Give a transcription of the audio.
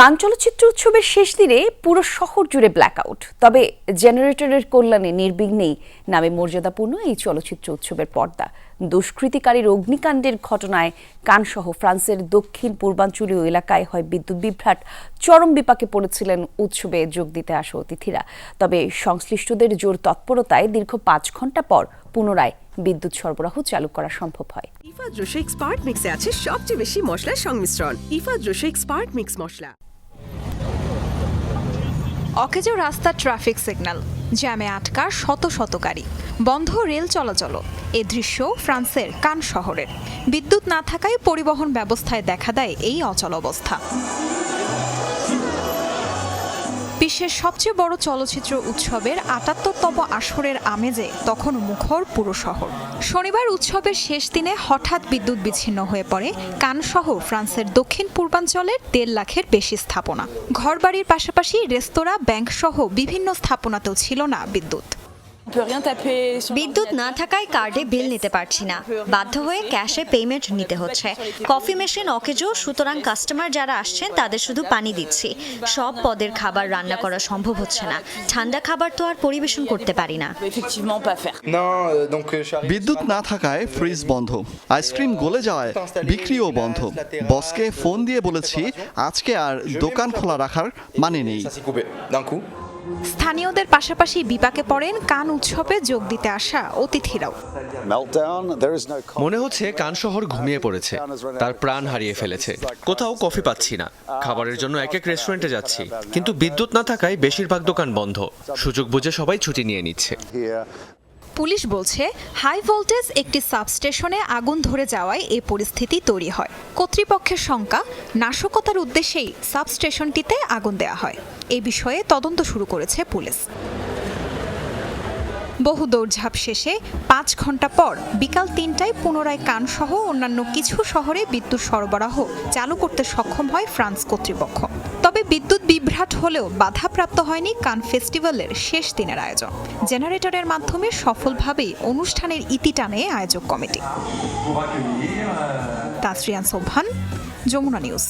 কান চলচ্চিত্র উৎসবের শেষ দিনে পুরো শহর জুড়ে ব্ল্যাকআউট তবে জেনারেটরের কল্যাণে নির্বিঘ্নেই নামে মর্যাদাপূর্ণ এই চলচ্চিত্র উৎসবের পর্দা। দুষ্কৃতিকারীর অগ্নিকাণ্ডের ঘটনায় কানসহ ফ্রান্সের দক্ষিণ পূর্বাঞ্চলীয় এলাকায় হয় বিদ্যুৎ বিভ্রাট। চরম বিপাকে পড়েছিলেন উৎসবে যোগ দিতে আসা অতিথিরা। তবে সংশ্লিষ্টদের জোর তৎপরতায় দীর্ঘ পাঁচ ঘণ্টা পর পুনরায় বিদ্যুৎ সরবরাহ চালু করা সম্ভব হয়। ইফা জোশিক স্পার্ট মিক্সে আছে সবচেয়ে বেশি মশলার সংমিশ্রণ। ইফা জোশিক স্পার্ট মিক্স মশলা। অকেজো রাস্তা ট্রাফিক সিগন্যাল, জ্যামে আটকা শত শত গাড়ি, বন্ধ রেল চলাচল। এ দৃশ্য ফ্রান্সের কান শহরের। বিদ্যুৎ না থাকায় পরিবহন ব্যবস্থায় দেখা দেয় এই অচল অবস্থা। বিশ্বের সবচেয়ে বড় চলচ্চিত্র উৎসবের আটাত্তরতম আসরের আমেজে তখন মুখর পুরো শহর। শনিবার উৎসবের শেষ দিনে হঠাৎ বিদ্যুৎ বিচ্ছিন্ন হয়ে পড়ে কানসহ ফ্রান্সের দক্ষিণ পূর্বাঞ্চলের দেড় লাখের বেশি স্থাপনা। ঘরবাড়ির পাশাপাশি রেস্তোরাঁ ব্যাংক সহ বিভিন্ন স্থাপনাতেও ছিল না বিদ্যুৎ। বিদ্যুৎ না থাকায় কার্ডে বিল নিতে পারছি না। বাধ্য হয়ে ক্যাশে পেমেন্ট নিতে হচ্ছে। কফি মেশিন অকেজো সুতরাং কাস্টমার যারা আসছেন তাদের শুধু পানি দিচ্ছি। সব পদের খাবার রান্না করা সম্ভব হচ্ছে না। ঠান্ডা খাবার তো আর পরিবেশন করতে পারি না। Euh, euh, বিদ্যুৎ না থাকায় ফ্রিজ বন্ধ। আইসক্রিম গলে যাওয়ায় বিক্রিও বন্ধ। বসকে ফোন দিয়ে বলেছি আজকে আর দোকান খোলা রাখার মানে নেই। স্থানীয়দের পাশাপাশি বিপাকে পড়েন কান উৎসবে যোগ দিতে আসা অতিথিরাও। মনে হচ্ছে কান শহর ঘুমিয়ে পড়েছে। তার প্রাণ হারিয়ে ফেলেছে। কোথাও কফি পাচ্ছি না। খাবারের জন্য এক এক রেস্টুরেন্টে যাচ্ছি। কিন্তু বিদ্যুৎ না থাকায় বেশিরভাগ দোকান বন্ধ। সুযোগ বুঝে সবাই ছুটি নিয়ে নিচ্ছে. পুলিশ বলছে হাই ভোল্টেজ একটি সাবস্টেশনে আগুন ধরে যাওয়ায় এ পরিস্থিতি তৈরি হয়। কর্তৃপক্ষের শঙ্কা, নাশকতার উদ্দেশ্যেই সাবস্টেশনটিতে আগুন দেয়া হয়। এ বিষয়ে তদন্ত শুরু করেছে পুলিশ। বহু দৌড়ঝাঁপ শেষে পাঁচ ঘণ্টা পর বিকাল তিনটায় পুনরায় কানসহ অন্যান্য কিছু শহরে বিদ্যুৎ সরবরাহ চালু করতে সক্ষম হয় ফ্রান্স কর্তৃপক্ষ। তবে বিদ্যুৎ বিভ্রাট হলেও বাধাপ্রাপ্ত হয়নি কান ফেস্টিভ্যালের শেষ দিনের আয়োজন। জেনারেটরের মাধ্যমে সফলভাবেই অনুষ্ঠানের ইতি টানে আয়োজক কমিটি। তাসরিয়ান সোভান যমুনা নিউজ।